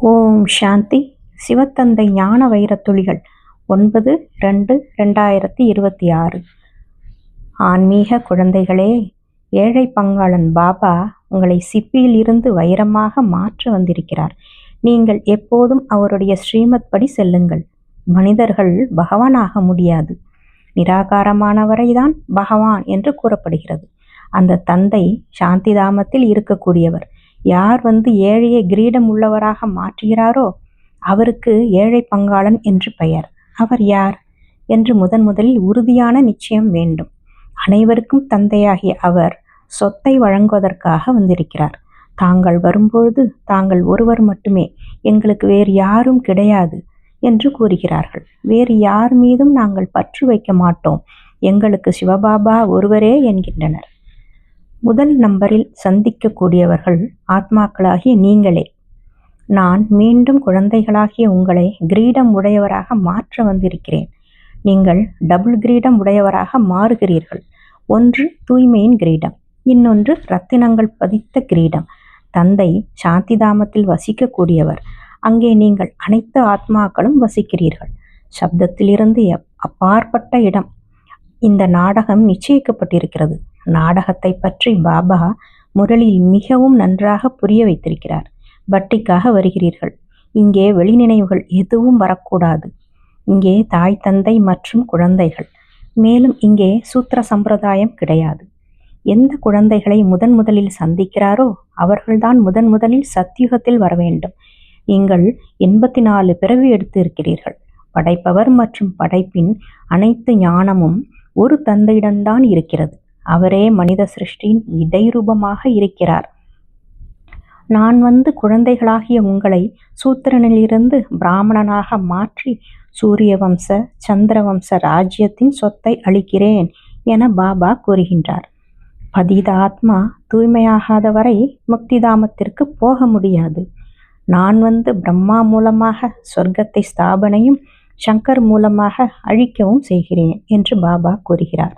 ஓம் சாந்தி. சிவத்தந்தை ஞான வைரத்துளிகள். ஒன்பது ரெண்டு ரெண்டாயிரத்தி இருபத்தி ஆறு. ஆன்மீக குழந்தைகளே ஏழை பங்காளன் பாபா உங்களை சிப்பியில் இருந்து வைரமாக மாற்ற வந்திருக்கிறார். நீங்கள் எப்போதும் அவருடைய ஸ்ரீமத் படி செல்லுங்கள். மனிதர்கள் பகவானாக முடியாது. நிராகாரமானவரைதான் பகவான் என்று கூறப்படுகிறது. அந்த தந்தை சாந்திதாமத்தில் இருக்கக்கூடியவர். யார் வந்து ஏழையை கிரீடம் உள்ளவராக மாற்றுகிறாரோ அவருக்கு ஏழை பங்காளன் என்று பெயர். அவர் யார்? என்று முதன் முதலில் உறுதியான நிச்சயம் வேண்டும். அனைவருக்கும் தந்தையாகிய அவர் சொத்தை வழங்குவதற்காக வந்திருக்கிறார். தாங்கள் வரும்பொழுது தாங்கள் ஒருவர் மட்டுமே எங்களுக்கு வேறு யாரும் கிடையாது என்று கூறுகிறார்கள். வேறு யார் மீதும் நாங்கள் பற்று வைக்க மாட்டோம். எங்களுக்கு சிவபாபா ஒருவரே என்கின்றனர். முதல் நம்பரில் சந்திக்கக்கூடியவர்கள் ஆத்மாக்களாகிய நீங்களே. நான் மீண்டும் குழந்தைகளாகிய உங்களை கிரீடம் உடையவராக மாற்ற வந்திருக்கிறேன். நீங்கள் டபுள் கிரீடம் உடையவராக மாறுகிறீர்கள். ஒன்று தூய்மையின் கிரீடம் இன்னொன்று ரத்தினங்கள் பதித்த கிரீடம். தந்தை சாந்திதாமத்தில் வசிக்கக்கூடியவர். அங்கே நீங்கள் அனைத்து ஆத்மாக்களும் வசிக்கிறீர்கள். சப்தத்திலிருந்து அப்பாற்பட்ட இடம். இந்த நாடகம் நிச்சயிக்கப்பட்டிருக்கிறது. நாடகத்தை பற்றி பாபா முரளியில் மிகவும் நன்றாக புரிய வைத்திருக்கிறார். பட்டிக்காக வருகிறீர்கள். இங்கே வெளிநினைவுகள் எதுவும் வரக்கூடாது. இங்கே தாய் தந்தை மற்றும் குழந்தைகள். மேலும் இங்கே சூத்திர சம்பிரதாயம் கிடையாது. எந்த குழந்தைகளை முதன் முதலில் சந்திக்கிறாரோ அவர்கள்தான் முதன் முதலில் சத்தியுகத்தில் வர வேண்டும். நீங்கள் எண்பத்தி நாலு பிறவி எடுத்து இருக்கிறீர்கள் படைப்பவர் மற்றும் படைப்பின் அனைத்து ஞானமும் ஒரு தந்தையிடம்தான் இருக்கிறது. அவரே மனித சிருஷ்டியின் விதை ரூபமாக இருக்கிறார். நான் வந்து குழந்தைகளாகிய உங்களை சூத்திரனிலிருந்து பிராமணனாக மாற்றி சூரிய வம்ச சந்திரவம்ச ராஜ்யத்தின் சொத்தை அளிக்கிறேன் என பாபா கூறுகின்றார். பதீத ஆத்மா தூய்மையாகாத வரை முக்திதாமத்திற்கு போக முடியாது. நான் வந்து பிரம்மா மூலமாக சொர்க்கத்தை ஸ்தாபனையும் சங்கர் மூலமாக அழிக்கவும் செய்கிறேன் என்று பாபா கூறுகிறார்.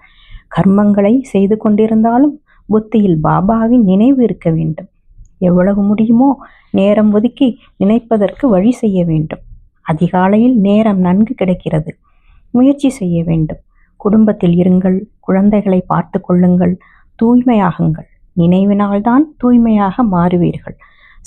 கர்மங்களை செய்து கொண்டிருந்தாலும் புத்தியில் பாபாவின் நினைவு இருக்க வேண்டும். எவ்வளவு முடியுமோ நேரம் ஒதுக்கி நினைப்பதற்கு வழி செய்ய வேண்டும். அதிகாலையில் நேரம் நன்கு கிடைக்கிறது. முயற்சி செய்ய வேண்டும். குடும்பத்தில் இருங்கள். குழந்தைகளை பார்த்து கொள்ளுங்கள். தூய்மையாகுங்கள். நினைவினால்தான் தூய்மையாக மாறுவீர்கள்.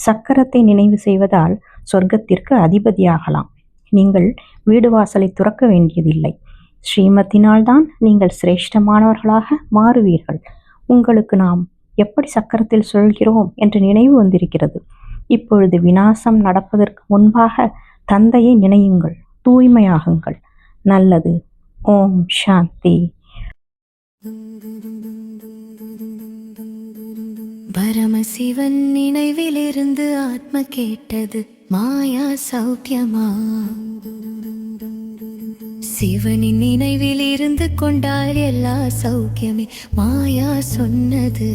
சக்கரத்தை நினைவு செய்வதால் சொர்க்கத்திற்கு அதிபதியாகலாம். நீங்கள் வீடு வாசலை துறக்க வேண்டியதில்லை. ஸ்ரீமத்தினால்தான் நீங்கள் சிரேஷ்டமானவர்களாக மாறுவீர்கள். உங்களுக்கு நாம் எப்படி சக்கரத்தில் சொல்கிறோம் என்ற நினைவு வந்திருக்கிறது. இப்பொழுது வினாசம் நடப்பதற்கு முன்பாக தந்தையை நினையுங்கள். தூய்மையாகுங்கள். நல்லது. ஓம் சாந்தி. பரமசிவன் நினைவிலிருந்து ஆத்ம கேட்டது மாயா சௌக்கியமா? சிவனின் நினைவில் இருந்து கொண்டால் எல்லா சௌக்கியமே மாயா சொன்னது.